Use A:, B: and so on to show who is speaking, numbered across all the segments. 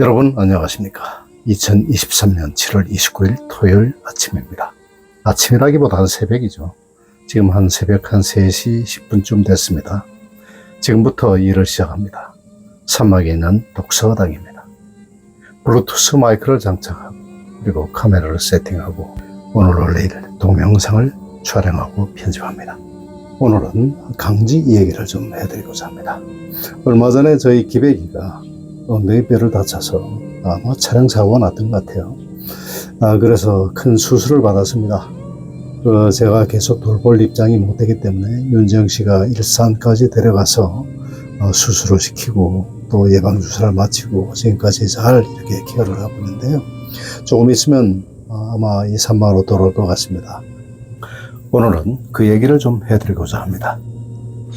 A: 여러분 안녕하십니까? 2023년 7월 29일 토요일 아침입니다. 아침이라기보다는 새벽이죠. 지금 한 새벽 한 3시 10분쯤 됐습니다. 지금부터 일을 시작합니다. 사막에 있는 독서당입니다. 블루투스 마이크를 장착하고 그리고 카메라를 세팅하고 오늘 올릴 동영상을 촬영하고 편집합니다. 오늘은 강지 이야기를 좀 해드리고자 합니다. 얼마 전에 저희 기백이가 뇌 뼈를 다쳐서 아마 차량 사고가 났던 것 같아요. 아, 그래서 큰 수술을 받았습니다. 그 제가 계속 돌볼 입장이 못 되기 때문에 윤정 씨가 일산까지 데려가서 어, 수술을 시키고 또 예방 주사를 마치고 지금까지 잘 이렇게 케어를 하고 있는데요. 조금 있으면 어, 아마 이 산마로 돌아올 것 같습니다. 오늘은 그 얘기를 좀 해드리고자 합니다.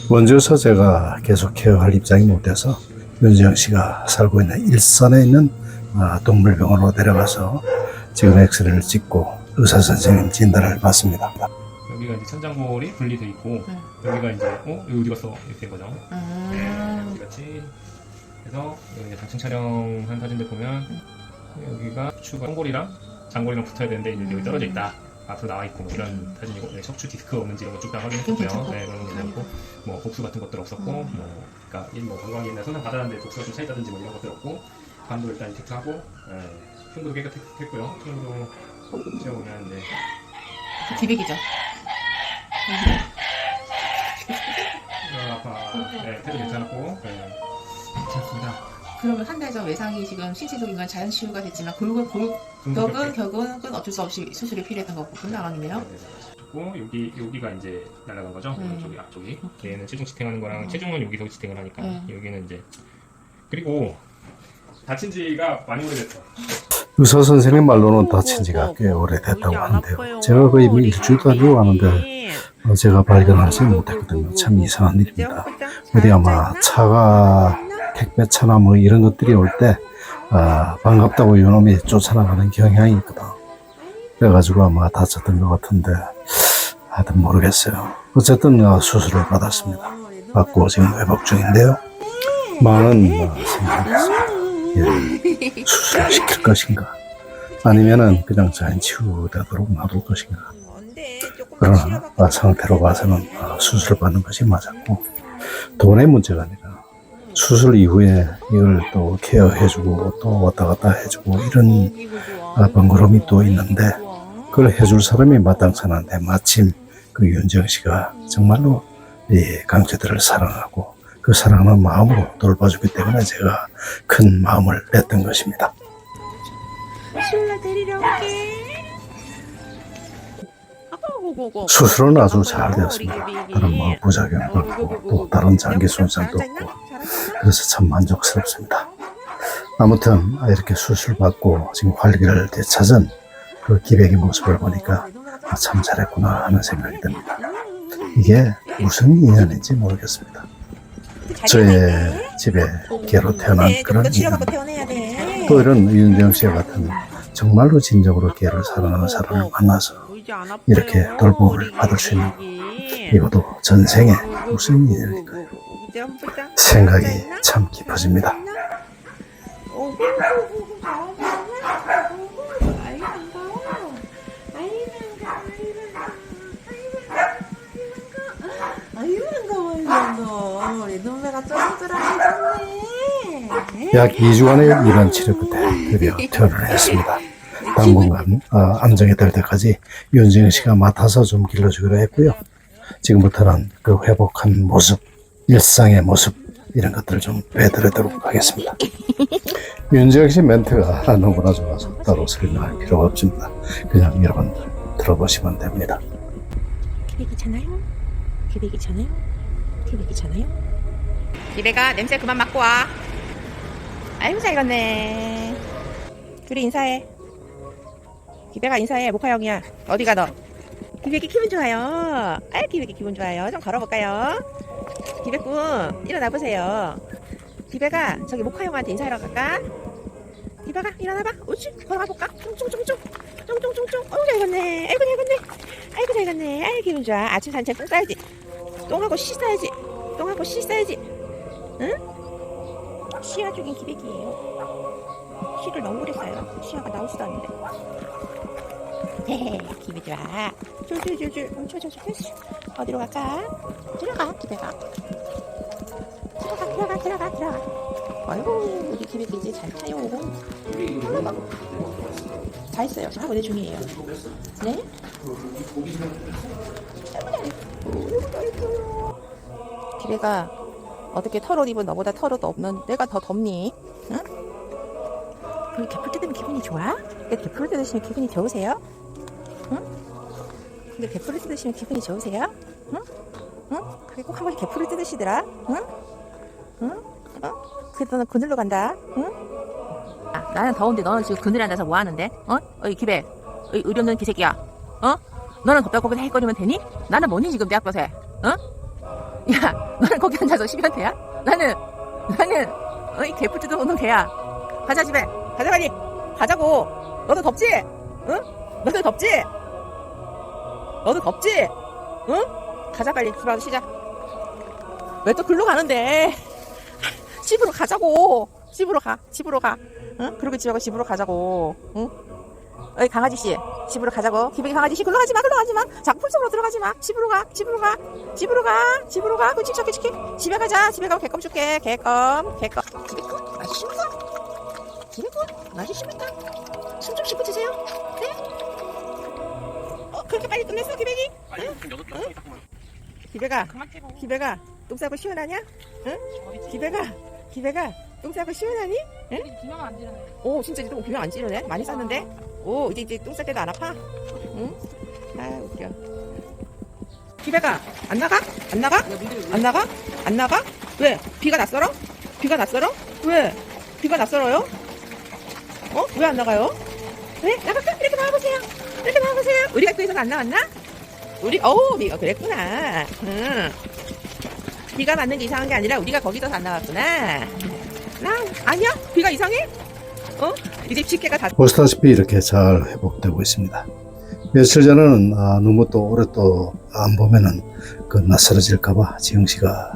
A: 원주에서 제가 계속 케어할 입장이 못 돼서 윤지영 씨가 살고 있는 일산에 있는 아, 동물병원으로 데려가서 지금 엑스레이를 찍고 의사 선생님 진단을 받습니다.
B: 여기가 이제 천장골이 분리돼 있고
C: 네.
B: 여기가 이제 어 여기 어디 갔어 이렇게 된 거죠. 네,
C: 음,
B: 어디 갔지? 그래서 여기 이제 단층 촬영한 사진들 보면 여기가 척추가 콩골이랑 장골이랑 붙어야 되는데 이제 여기 떨어져 있다. 앞으로 나와 있고 뭐 이런 사진이고 네, 척추 디스크 없는지 이런 거쭉 다 확인했고요.
C: 괜찮고.
B: 네, 그런 거 괜찮고 뭐 복수 같은 것들 없었고
C: 음.
B: 뭐 그러니까 이뭐 관광이나 손상 받았는데 복수가 좀 차있다든지 뭐 이런 것들 없고 간도 일단 체크하고 네, 흉도 깨끗했고요. 흉도 채워보면 네,
C: 기백이죠.
B: 어, 아파 네, 태도 괜찮았고 네, 괜찮습니다.
C: 그러면 한 달 전 외상이 지금 신체적인 건 자연 치유가 됐지만 골골 골격은. 격은 어쩔 수 없이 수술이 필요했던 거고 그 상황이네요.
B: 고 여기 여기가 이제 날아간 거죠.
C: 음.
B: 이쪽이 앞쪽이. 얘는 체중 지탱하는 거랑
C: 음.
B: 체중은 여기서 지탱을 하니까
C: 음.
B: 여기는 이제 그리고 다친 지가 많이 오래됐어.
A: 의사 선생님 말로는 다친 지가 꽤 오래됐다고 하는데요. 제가 거의 뭐 일주일도 안 되고 하는데 어, 제가 발견하지 못했거든요. 참 이상한 일입니다. 어디 아마 차가 택배 차나 뭐 이런 것들이 올때 아, 반갑다고 요놈이 쫓아나가는 경향이 있거든. 그래가지고 아마 다쳤던 것 같은데 하여튼 모르겠어요. 어쨌든 어, 수술을 받았습니다. 받고 지금 회복 중인데요. 많은 어, 생각이 있어요. 예, 수술을 시킬 것인가 아니면은 그냥 자연 치유되도록 놔둘 것인가 그러나 아, 상태로 봐서는 아, 수술을 받는 것이 맞았고 돈의 문제가 아니라 수술 이후에 이걸 또 케어해주고 또 왔다 갔다 해주고 이런 아, 번거로움이 또 있는데 그걸 해줄 사람이 마땅찮은데 마침 그 윤정 씨가 정말로 이 강제들을 사랑하고 그 사랑하는 마음으로 돌봐주기 때문에 제가 큰 마음을 냈던 것입니다.
D: 시올라 데리러 올게.
A: 수술은 아주 잘 되었습니다. 다른 뭐 부작용도 없고 또 다른 장기 손상도 없고 그래서 참 만족스럽습니다. 아무튼 이렇게 수술 받고 지금 활기를 되찾은 그 기백의 모습을 보니까 아, 참 잘했구나 하는 생각이 듭니다. 이게 무슨 인연인지 모르겠습니다. 저의 집에 개로 태어난 그런 인연. 또 이런 윤정 씨 같은 정말로 진정으로 개를 사랑하는 사람을 만나서 이렇게 돌봄을 받을 수 있는 이것도 전생에 무슨 인연일까요? 생각이 참 깊어집니다. 약 2주간의 이런 치료 끝에 드디어 퇴원을 했습니다. 당분간 아, 안정이 될 때까지 윤정 씨가 맡아서 좀 길러주기로 했고요. 지금부터는 그 회복한 모습, 일상의 모습 이런 것들을 좀 배드리도록 하겠습니다. 윤정 씨 멘트가 너무나 좋아서 따로 설명할 필요가 없습니다. 그냥 여러분들 들어보시면 됩니다.
D: 기백이잖아요 기백이잖아요 기백이잖아요
C: 기백아 냄새 그만 맡고 와. 아이고 잘 익었네. 둘이 인사해. 기백아 인사해. 모카 형이야. 어디가 너? 기백이 기분 좋아요. 아 기백이 기분 좋아요. 좀 걸어볼까요? 기백군 일어나 보세요. 기백아 저기 모카 형한테 인사하러 갈까? 기백아 일어나봐. 옳지 걸어가 볼까? 쫑쫑쫑쫑 쫑쫑쫑쫑. 어우 잘 익었네. 아이고 잘 익었네. 아이고 잘 익었네. 아이 기분 좋아. 아침 산책 똥 싸야지. 똥하고 씨 싸야지. 똥하고 씨 싸야지. 응? 시야 쪽인 기백이에요. 휴식을 너무 오래 써요. 시야가 나오지도 않는데. 헤헤, 기분 좋아. 줄줄줄줄, 됐어. 어디로 갈까? 들어가, 기대가. 들어가, 들어가, 들어가, 들어가. 아이고, 우리 기백 이제 잘 타요. 다 했어요. 지금 학원의 중이에요. 네? 기배가 어떻게 털옷 입은 너보다 털옷 없는 내가 더 덥니? 응? 우리 개풀 뜯으면 기분이 좋아? 근데 개풀을 뜯으시면 기분이 좋으세요? 응? 근데 개풀을 뜯으시면 기분이 좋으세요? 응? 응? 그게 꼭 한 번씩 개풀을 뜯으시더라? 응? 응? 어? 그래도 너는 그늘로 간다? 응? 아, 나는 더운데 너는 지금 그늘에 앉아서 뭐 하는데? 어? 어이 기배 어이 의리 없는 기새끼야 어? 너는 덥다고 거기서 헬거리면 되니? 나는 뭐니 지금 내 앞에서 어? 야 너는 거기 앉아서 쉬면 돼야? 나는 나는 어이 개풀지도 못는 개야 가자 집에 가자 빨리 가자고 너도 덥지? 응? 너도 덥지? 너도 덥지? 응? 가자 빨리. 와서 쉬자. 왜또 글로 가는데? 집으로 가자고. 집으로 가. 집으로 가. 응? 그리고 집에 가고 집으로 가자고. 응? 어이 강아지 씨. 집으로 가자고. 기백이 강아지 씨. 글로 가지 마 글로 가지 마. 자꾸 풀숲으로 들어가지 마. 집으로 가 집으로 가 집으로 가 집으로 가. 그치 저기 치키 집에 가자. 집에 가면 개껌 줄게. 개껌 개껌. 기백군 맛있습니까 기백군 맛있습니까 숨좀 쉬고 드세요 그렇게 빨리 끝냈어 기백이 기백아 기백아 똥 싸고 시원하냐 응 기백아 기백아 똥 싸고 시원하니 응오 진짜 이제 똥 비명 안 찌르네 많이 쌌는데 오 이제 이제 똥 쌀 때도 안 아파 응? 아 웃겨 기배가 안 나가? 안 나가? 안 나가? 안 나가? 왜? 비가 났어러? 비가 났어러? 왜? 비가 났어러요? 어? 왜 안 나가요? 왜? 나갈까? 이렇게 나와보세요 이렇게 나와보세요 우리 학교에서는 안 나왔나? 우리 어우 비가 그랬구나 응. 비가 맞는 게 이상한 게 아니라 우리가 거기서 안 나왔구나 나 아니야 비가 이상해? 어? 이제 집게가 다
A: 보시다시피 이렇게 잘 회복되고 있습니다. 며칠 전에는 아, 너무 또 오래 또 안 보면은 그 낯설어질까봐 지영 씨가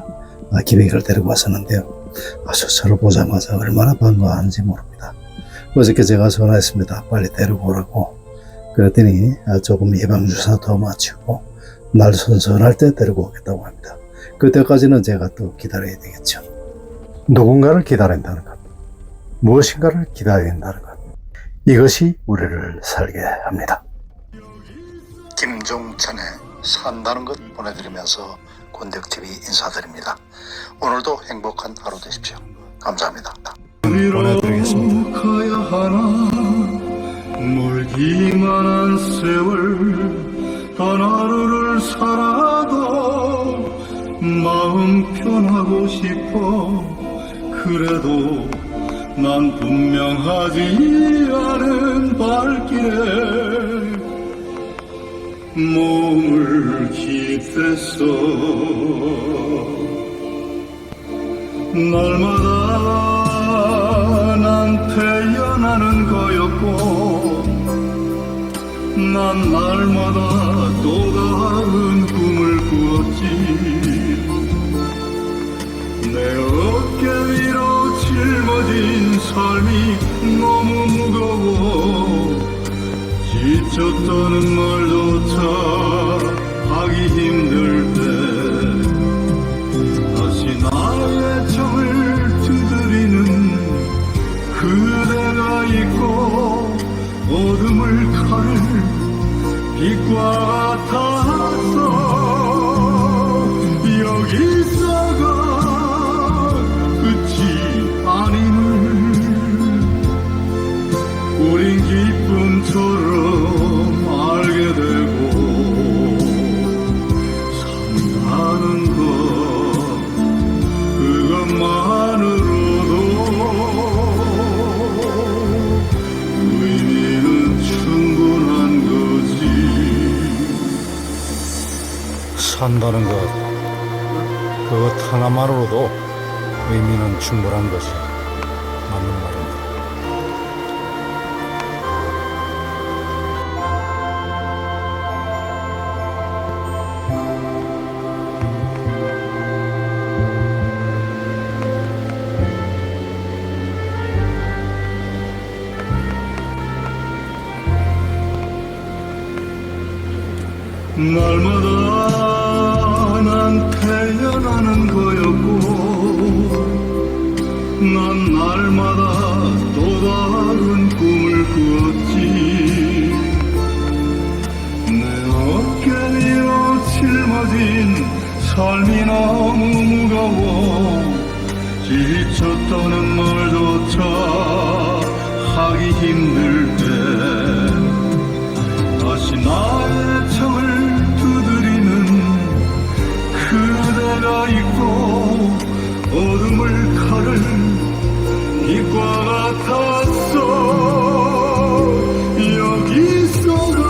A: 아, 기백이를 데리고 왔었는데요. 아주 저를 보자마자 얼마나 반가워하는지 모릅니다. 어저께 제가 전화했습니다. 빨리 데리고 오라고. 그랬더니 아, 조금 예방주사 더 맞추고 날 선선할 때 데리고 오겠다고 합니다. 그때까지는 제가 또 기다려야 되겠죠. 누군가를 기다린다는 것. 무엇인가를 기다려야 된다는 것. 이것이 우리를 살게 합니다. 김종찬의 산다는 것 보내드리면서 곤덕TV 인사드립니다. 오늘도 행복한 하루 되십시오. 감사합니다. 보내드리겠습니다.
E: 가야 하나 멀기만 한 세월 단 하루를 살아도 마음 편하고 싶어. 그래도 난 분명하지 않은 발길에 몸을 기댔어. 날마다 난 태어나는 거였고 난 날마다 또 다른 꿈을 꾸었지. 내 어깨 위로 짊어진 삶이 너무 무거워. 지쳤다는 말조차 하기 힘들 때 다시 나의 정을 두드리는 그대가 있고 어둠을 가를 빛과 같 하나만으로도 의미는 충분한 것이 맞는 말입니다. 날마다 삶이 너무 무거워. 지쳐 떠는 말조차 하기
F: 힘들 때 다시 나의 창을 두드리는 그대가 있고 어둠을 가른 빛과 같았어. 여기서가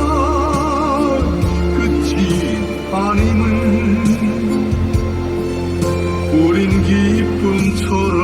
F: 끝이
E: 아님을 Kuru